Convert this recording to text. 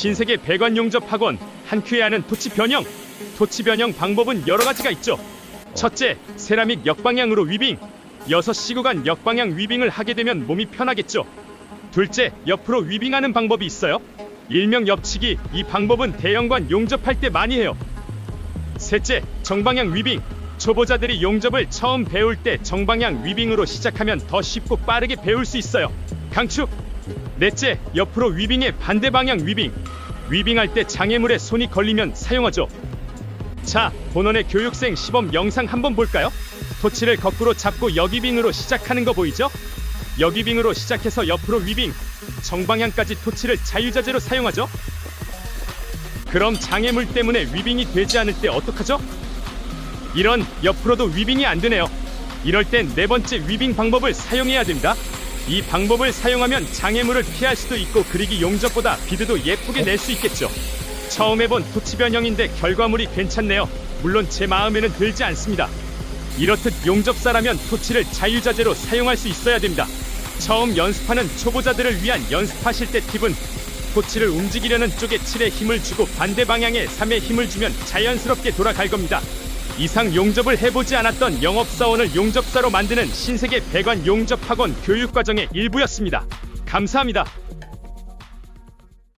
신세계 배관 용접 학원 한 큐에 하는 토치 변형. 토치 변형 방법은 여러 가지가 있죠. 첫째, 세라믹 역방향으로 위빙. 6시구간 역방향 위빙을 하게 되면 몸이 편하겠죠. 둘째, 옆으로 위빙하는 방법이 있어요. 일명 옆치기. 이 방법은 대형관 용접할 때 많이 해요. 셋째, 정방향 위빙. 초보자들이 용접을 처음 배울 때 정방향 위빙으로 시작하면 더 쉽고 빠르게 배울 수 있어요. 강추. 넷째, 옆으로 위빙의 반대 방향 위빙. 위빙할 때 장애물에 손이 걸리면 사용하죠. 자, 본원의 교육생 시범 영상 한번 볼까요? 토치를 거꾸로 잡고 여기빙으로 시작하는 거 보이죠? 여기빙으로 시작해서 옆으로 위빙, 정방향까지 토치를 자유자재로 사용하죠? 그럼 장애물 때문에 위빙이 되지 않을 때 어떡하죠? 이런 옆으로도 위빙이 안 되네요. 이럴 땐 네 번째 위빙 방법을 사용해야 됩니다. 이 방법을 사용하면 장애물을 피할 수도 있고 그리기 용접보다 비드도 예쁘게 낼 수 있겠죠. 처음 해본 토치 변형인데 결과물이 괜찮네요. 물론 제 마음에는 들지 않습니다. 이렇듯 용접사라면 토치를 자유자재로 사용할 수 있어야 됩니다. 처음 연습하는 초보자들을 위한 연습하실 때 팁은 토치를 움직이려는 쪽에 7에 힘을 주고 반대 방향에 3에 힘을 주면 자연스럽게 돌아갈 겁니다. 이상 용접을 해보지 않았던 영업사원을 용접사로 만드는 신세계 배관 용접학원 교육과정의 일부였습니다. 감사합니다.